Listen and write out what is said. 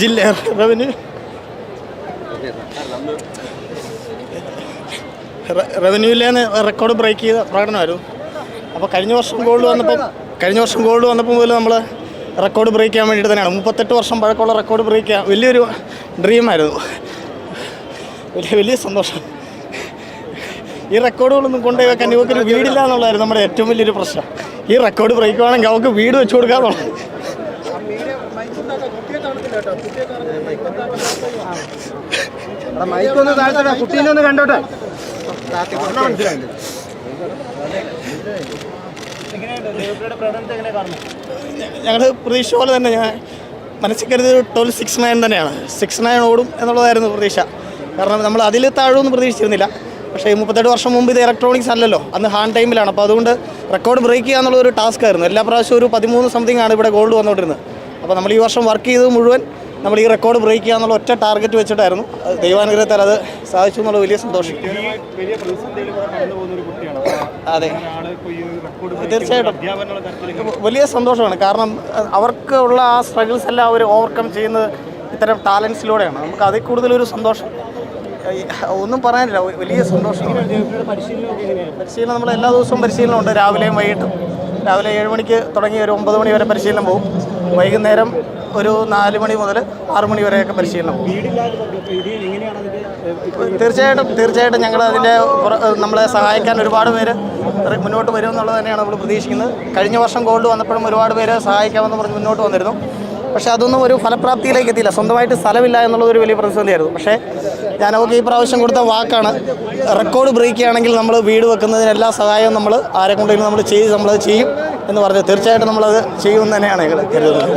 ജില്ല revenue റവന്യൂവിലേന്ന് record break ചെയ്ത പ്രകടനമായിരുന്നു. അപ്പോൾ കഴിഞ്ഞ വർഷം ഗോൾഡ് വന്നപ്പോൾ കഴിഞ്ഞ വർഷം ഗോൾഡ് വന്നപ്പോൾ മുതൽ നമ്മൾ റെക്കോർഡ് ബ്രേക്ക് ചെയ്യാൻ വേണ്ടിയിട്ട് തന്നെയാണ്. മുപ്പത്തെട്ട് വർഷം പഴക്കമുള്ള റെക്കോർഡ് ബ്രേക്ക് ചെയ്യാൻ വലിയൊരു ഡ്രീമായിരുന്നു വലിയ വലിയ സന്തോഷം. ഈ റെക്കോർഡുകളൊന്നും കൊണ്ടുപോയി വെക്കാൻ ഇവക്കൊരു വീടില്ല എന്നുള്ളതായിരുന്നു നമ്മുടെ ഏറ്റവും വലിയൊരു പ്രശ്നം. ഈ റെക്കോർഡ് ബ്രേക്ക് ആണെങ്കിൽ അവർക്ക് വീട് വെച്ച് കൊടുക്കാന്നുള്ളത് മൈക്കൊന്ന് കുട്ടീനെ ഒന്ന് കണ്ടോട്ടെ? ഞങ്ങൾ പ്രതീക്ഷ പോലെ തന്നെ ഞാൻ മനസ്സിൽ കരുതി ട്വൽവ് സിക്സ് നയൻ തന്നെയാണ്. സിക്സ് നയൻ ഓടും എന്നുള്ളതായിരുന്നു പ്രതീക്ഷ. കാരണം നമ്മൾ അതിൽ താഴുമെന്ന് പ്രതീക്ഷിച്ചിരുന്നില്ല. പക്ഷേ മുപ്പത്തെട്ട് വർഷം മുമ്പ് ഇത് ഇലക്ട്രോണിക്സ് അല്ലല്ലോ. അന്ന് ഹാൻഡ് ടൈമിലാണ് അപ്പോൾ അതുകൊണ്ട് റെക്കോർഡ് ബ്രേക്ക് ചെയ്യുക എന്നുള്ള ഒരു ടാസ്ക് ആയിരുന്നു. എല്ലാ പ്രാവശ്യവും ഒരു പതിമൂന്ന് സംതിങ് ആണ് ഇവിടെ ഗോൾഡ് വന്നുകൊണ്ടിരുന്നത്. അപ്പോൾ നമ്മൾ ഈ വർഷം വർക്ക് ചെയ്തത് മുഴുവൻ നമ്മൾ ഈ റെക്കോർഡ് ബ്രേക്ക് ചെയ്യുക എന്നുള്ള ഒറ്റ ടാർഗറ്റ് വെച്ചിട്ടായിരുന്നു. ദൈവാനുഗ്രഹത്താൽ അത് സാധിച്ചു എന്നുള്ള വലിയ സന്തോഷം. അതെ. തീർച്ചയായിട്ടും. വലിയ സന്തോഷമാണ്. കാരണം അവർക്കുള്ള അവർക്ക് ഉള്ള ആ സ്ട്രഗിൾസ് എല്ലാം അവർ ഓവർകം ചെയ്യുന്നത് ഇത്തരം ടാലൻസിലൂടെയാണ് നമുക്ക് അതിൽ കൂടുതലൊരു സന്തോഷം. ഒന്നും പറയാനില്ല. വലിയ സന്തോഷം. പരിശീലനം നമ്മൾ എല്ലാ ദിവസവും പരിശീലനം ഉണ്ട് രാവിലെയും വൈകിട്ടും. രാവിലെ ഏഴ് മണിക്ക് തുടങ്ങി ഒരു ഒമ്പത് മണി വരെ പരിശീലനം പോകും. വൈകുന്നേരം ഒരു നാല് മണി മുതൽ ആറു മണി വരെയൊക്കെ പരിശീലനം തീർച്ചയായിട്ടും തീർച്ചയായിട്ടും ഞങ്ങൾ അതിന്റെ നമ്മളെ സഹായിക്കാൻ ഒരുപാട് പേര് മുന്നോട്ട് വരുമെന്നുള്ളത് തന്നെയാണ് നമ്മൾ പ്രതീക്ഷിക്കുന്നത്. കഴിഞ്ഞ വർഷം ഗോൾഡ് വന്നപ്പോഴും ഒരുപാട് പേര് സഹായിക്കാമെന്ന് പറഞ്ഞ് മുന്നോട്ട് വന്നിരുന്നു. പക്ഷേ അതൊന്നും ഒരു ഫലപ്രാപ്തിയിലേക്ക് എത്തിയില്ല സ്വന്തമായിട്ട് സ്ഥലമില്ല എന്നുള്ളത് ഒരു വലിയ പ്രതിസന്ധിയായിരുന്നു. പക്ഷേ ഞാൻ ഞാനവർക്ക് ഈ പ്രാവശ്യം കൊടുത്ത വാക്കാണ് റെക്കോർഡ് ബ്രേക്ക് നമ്മൾ വീട് വെക്കുന്നതിന് എല്ലാ സഹായവും നമ്മൾ ആരെ കൊണ്ടെങ്കിലും നമ്മൾ ചെയ്ത് നമ്മളത് ചെയ്യും എന്ന് പറഞ്ഞു തീർച്ചയായിട്ടും നമ്മളത് ചെയ്യുമെന്ന് തന്നെയാണ് കരുതുന്നത്.